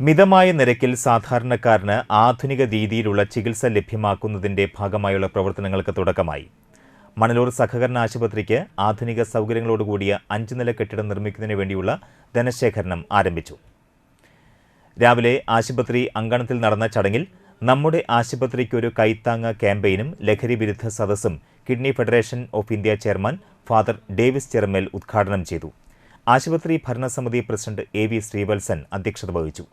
മിതമായ നിരക്കിൽ സാധാരണക്കാരന് ആധുനിക രീതിയിലുള്ള ചികിത്സ ലഭ്യമാക്കുന്നതിന്റെ ഭാഗമായുള്ള പ്രവർത്തനങ്ങൾക്ക് തുടക്കമായി. മണലൂർ സഹകരണ ആശുപത്രിക്ക് ആധുനിക സൗകര്യങ്ങളോടുകൂടിയ അഞ്ച് നില കെട്ടിടം നിർമ്മിക്കുന്നതിന് വേണ്ടിയുള്ള ധനശേഖരണം ആരംഭിച്ചു. രാവിലെ ആശുപത്രി അങ്കണത്തിൽ നടന്ന ചടങ്ങിൽ നമ്മുടെ ആശുപത്രിക്കൊരു കൈത്താങ്ങ ക്യാമ്പയിനും ലഹരി വിരുദ്ധ സദസ്സും kidney federation of India chairman father Davis Cheramel ഉദ്ഘാടനം ചെയ്തു. ആശുപത്രി ഭരണസമിതി പ്രസിഡന്റ് എ വി ശ്രീവത്സൻ അധ്യക്ഷത വഹിച്ചു.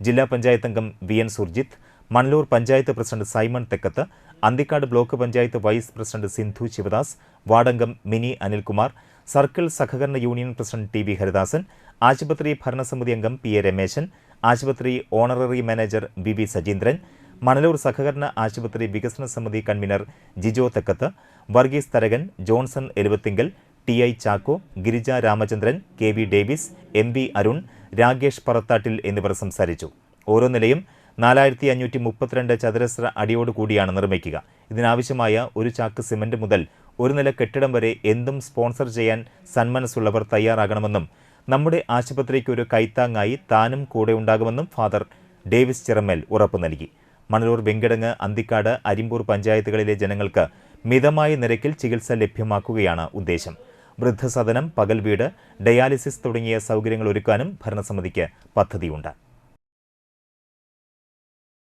ജില്ലാ പഞ്ചായത്ത് അംഗം V N Surjith Manalur panchayat president Simon Thekkath Anthikad block panchayat vice president Sindhu Sivadas വാർഡംഗം Mini Anilkumar circle സഹകരണ union president T V Haridasan ആശുപത്രി ഭരണസമിതി അംഗം പി എ രമേശൻ ആശുപത്രി honorary manager V V Sajeendran Manalur സഹകരണ ആശുപത്രി വികസന സമിതി convener Jijo Thekkath Varghese Tharakan Johnson Eluvathingal T I Chacko Girija Ramachandran K V Davis M V Arun Rakesh Parathattil എന്നിവർ സംസാരിച്ചു. ഓരോ നിലയും നാലായിരത്തി അഞ്ഞൂറ്റി മുപ്പത്തിരണ്ട് ചതുരശ്ര അടിയോട് കൂടിയാണ് നിർമ്മിക്കുക. ഇതിനാവശ്യമായ ഒരു ചാക്ക് സിമന്റ് മുതൽ ഒരു നില കെട്ടിടം വരെ എന്തും സ്പോൺസർ ചെയ്യാൻ സന്മനസ്സുള്ളവർ തയ്യാറാകണമെന്നും നമ്മുടെ ആശുപത്രിക്ക് ഒരു കൈത്താങ്ങായി താനും കൂടെ ഉണ്ടാകുമെന്നും ഫാദർ ഡേവിസ് ചിറമേൽ ഉറപ്പു നൽകി. മണലൂർ വെങ്കിടങ്ങ് അന്തിക്കാട് അരിമ്പൂർ പഞ്ചായത്തുകളിലെ ജനങ്ങൾക്ക് മിതമായ നിരക്കിൽ ചികിത്സ ലഭ്യമാക്കുകയാണ് ഉദ്ദേശം. വൃദ്ധസദനം പകൽവീട് ഡയാലിസിസ് തുടങ്ങിയ സൗകര്യങ്ങൾ ഒരുക്കാനും ഭരണസമിതിക്ക് പദ്ധതിയുണ്ട്.